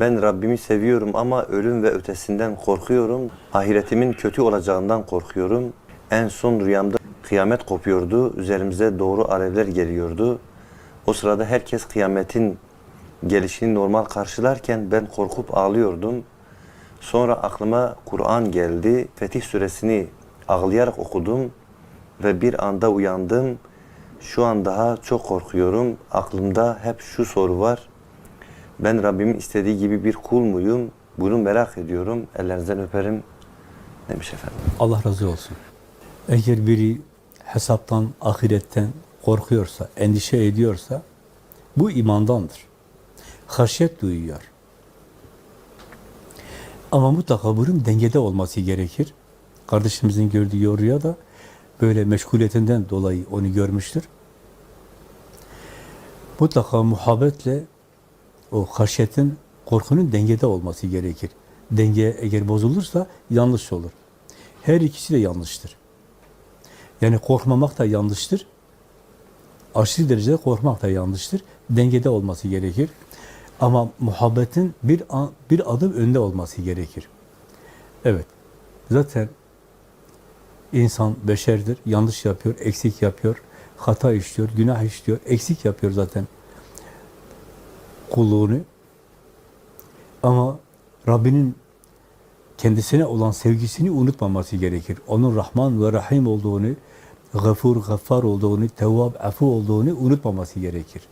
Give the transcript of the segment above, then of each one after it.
Ben Rabbimi seviyorum ama ölüm ve ötesinden korkuyorum. Ahiretimin kötü olacağından korkuyorum. En son rüyamda kıyamet kopuyordu. Üzerimize doğru alevler geliyordu. O sırada herkes kıyametin gelişini normal karşılarken ben korkup ağlıyordum. Sonra aklıma Kur'an geldi. Fetih suresini ağlayarak okudum ve bir anda uyandım. Şu an daha çok korkuyorum. Aklımda hep şu soru var. Ben Rabbimin istediği gibi bir kul muyum? Bunu merak ediyorum. Ellerinizden öperim demiş efendim. Allah razı olsun. Eğer biri hesaptan, ahiretten korkuyorsa, endişe ediyorsa bu imandandır. Haşyet duyuyor. Ama mutlaka bunun dengede olması gerekir. Kardeşimizin gördüğü rüya da böyle meşguliyetinden dolayı onu görmüştür. Mutlaka muhabbetle o haşyetin, korkunun dengede olması gerekir. Denge eğer bozulursa yanlış olur. Her ikisi de yanlıştır. Yani korkmamak da yanlıştır. Aşırı derecede korkmak da yanlıştır. Dengede olması gerekir. Ama muhabbetin bir bir adım önde olması gerekir. Evet. Zaten insan beşerdir. Yanlış yapıyor, eksik yapıyor, hata işliyor, günah işliyor, eksik yapıyor zaten kulluğunu. Ama Rabbinin kendisine olan sevgisini unutmaması gerekir. Onun Rahman ve Rahim olduğunu, Gafur, Gaffar olduğunu, Tevvab, Afu olduğunu unutmaması gerekir.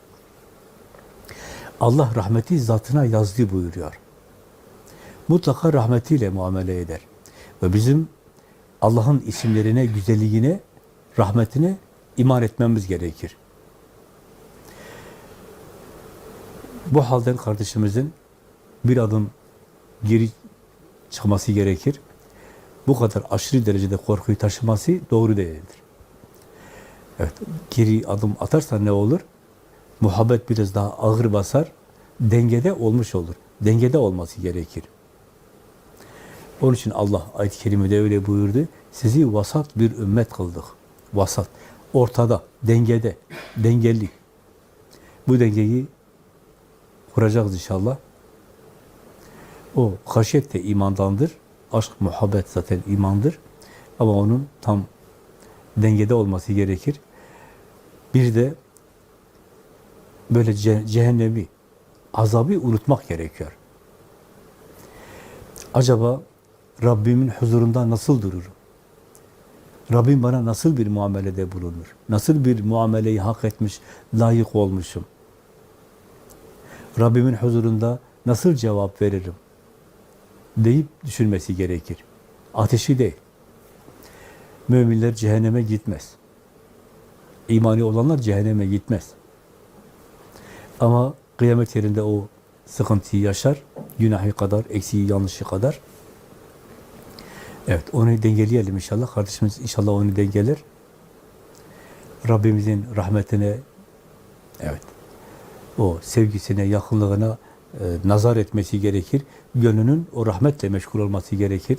Allah rahmeti zatına yazdı buyuruyor. Mutlaka rahmetiyle muamele eder. Ve bizim Allah'ın isimlerine, güzelliğine, rahmetine iman etmemiz gerekir. Bu halden kardeşimizin bir adım geri çıkması gerekir. Bu kadar aşırı derecede korkuyu taşıması doğru değildir. Evet, geri adım atarsa ne olur? Muhabbet biraz daha ağır basar, dengede olmuş olur. Dengede olması gerekir. Onun için Allah ayet-i kerimede öyle buyurdu. Sizi vasat bir ümmet kıldık. Vasat. Ortada, dengede, dengeli. Bu dengeyi kuracağız inşallah. O haşyet de imandandır. Aşk, muhabbet zaten imandır. Ama onun tam dengede olması gerekir. Bir de böyle ce- cehennemi, azabı unutmak gerekiyor. Acaba Rabbimin huzurunda nasıl dururum? Rabbim bana nasıl bir muamelede bulunur? Nasıl bir muameleyi hak etmiş, layık olmuşum? Rabbimin huzurunda nasıl cevap veririm? deyip düşünmesi gerekir. Ateşi değil. Müminler cehenneme gitmez. İmani olanlar cehenneme gitmez. Ama kıyamet yerinde o sıkıntıyı yaşar. Günahı kadar, eksiği, yanlışı kadar. Evet, onu dengeleyelim inşallah. Kardeşimiz inşallah onu dengeler. Rabbimizin rahmetine, evet, o sevgisine, yakınlığına e, nazar etmesi gerekir. Gönlünün o rahmetle meşgul olması gerekir.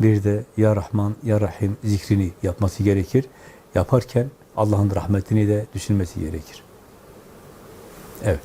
Bir de Ya Rahman, Ya Rahim zikrini yapması gerekir. Yaparken Allah'ın rahmetini de düşünmesi gerekir. Evet.